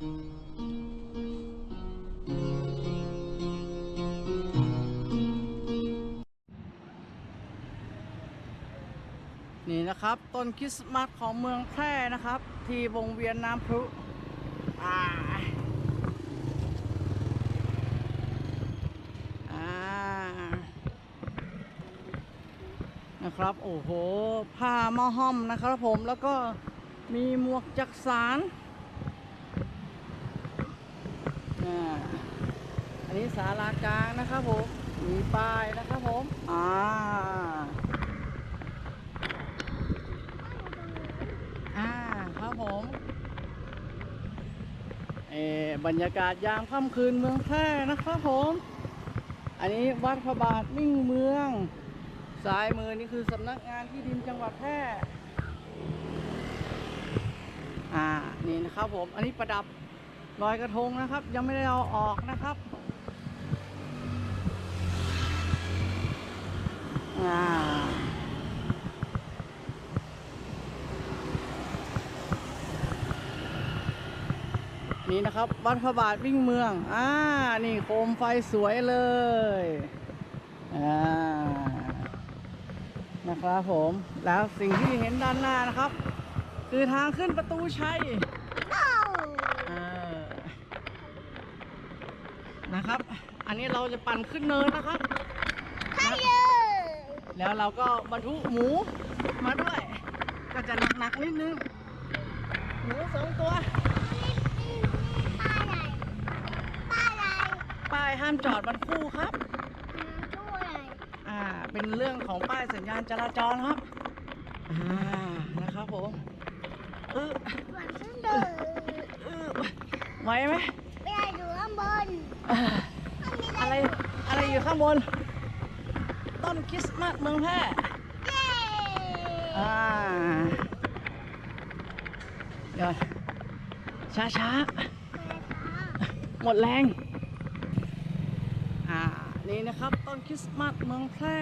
นี่นะครับต้นคริสต์มาสของเมืองแพร่นะครับ ที่วงเวียนน้ำพรุอ่าอ่านะครับ โอ้โห ผ้ามอห้อมนะครับผมแล้วก็มีหมวกจักสาร อันนี้ศาลากลางนะครับผม มีป้ายนะครับผม อ่า อ่าครับผมเออบรรยากาศยามค่ำคืนเมืองแพร่นะครับผม อันนี้วัดพระบาทมิ่งเมืองซ้ายมือนี่คือสำนักงานที่ดินจังหวัดแพร่ อ่า นี่นะครับผม อันนี้ประดับ ลอยกระทงนะครับ ยังไม่ได้เอาออกนะครับนี่นะครับ วัดพระบาทวิ่งเมือง อ่า นี่โคมไฟสวยเลย อ่า นะครับผม แล้วสิ่งที่เห็นด้านหน้านะครับ คือทางขึ้นประตูชัยเออ นะครับ อันนี้เราจะปั่นขึ้นเนินนะครับ แล้วเราก็บรรทุกหมูมาด้วย ก็จะหนักๆนิดนึง หมูสองตัวป้ายห้ามจอดบนคู่ครับ อ่า เป็นเรื่องของป้ายสัญญาณจราจรครับ อ่า นะครับผม เออเออไหวไหม อ่าอะไรอะไรอยู่ข้างบน ต้นคริสต์มาสเมืองแพร่อ่าเดี๋ยวช้าช้าๆหมดแรงอ่านี่นะครับต้นคริสต์มาสเมืองแพร่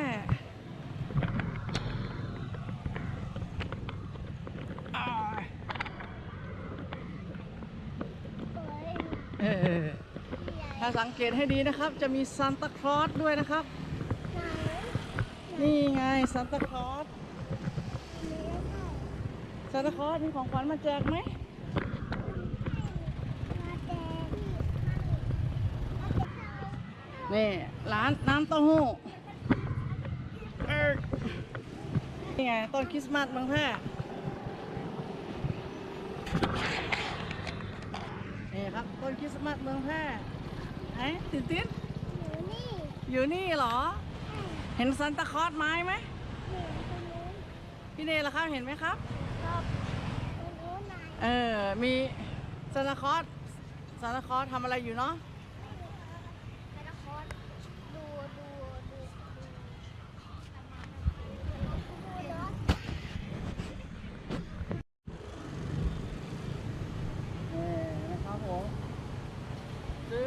อ่าเออถ้าสังเกตให้ดีนะครับ จะมีซานตาคลอสด้วยนะครับ นี่ไงซานตาคลอสซานตาคลอสมีของขวัญมาแจกไหมนี่ร้านน้ำเต้าหู้นี่ไงต้นคริสต์มาสเมืองแพร่นี่ครับต้นคริสต์มาสเมืองแพร่ ไอ้ติดติดอยู่นี่เหรอ เห็นซันตาคลอสไม้ไหมพี่เนยล่ะครับเห็นไหมครับเออมีซันตาคลอสซันตาคลอสทำอะไรอยู่เนาะ นี่นะครับผม ซื้อ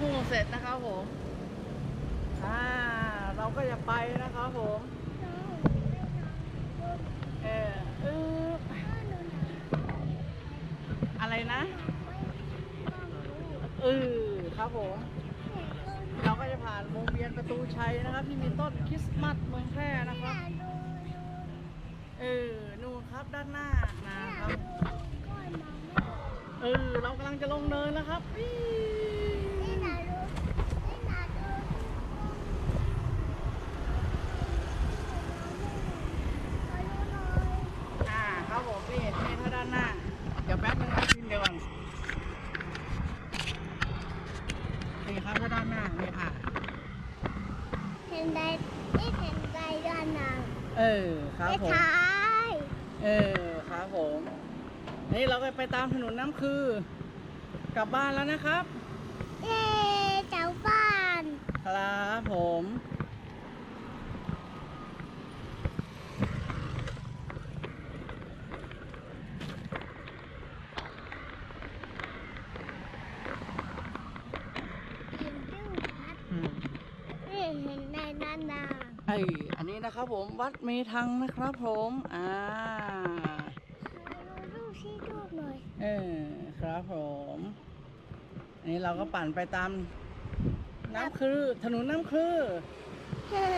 น้ำเต้าหู้เสร็จนะครับผมอ่าเราก็จะไปนะครับผมเออเอออะไรนะเออครับผมเราก็จะผ่านวงเวียนประตูชัยนะครับ ที่มีต้นคริสต์มาสเมืองแพร่นะครับเออนู่นครับด้านหน้านะครับเออเรากำลังจะลงเนินแล้วครับวี่อ่าครับผมนี่นี่ถ้าด้านหน้า เดี๋ยวแป๊บนึงนะพิมพ์เดี๋ยวก่อนนี่ครับถ้าด้านหน้านี่อะ เออครับผมเออครับผมนี่เราก็ไปตามถนนน้ำคือกลับบ้านแล้วนะครับครับผม อืม เอออันนี้นะครับผมวัดเมทังนะครับผมอ่าเออครับผมนี่เราก็ปั่นไปตามน้ำคือถนนน้ำคือเฮ้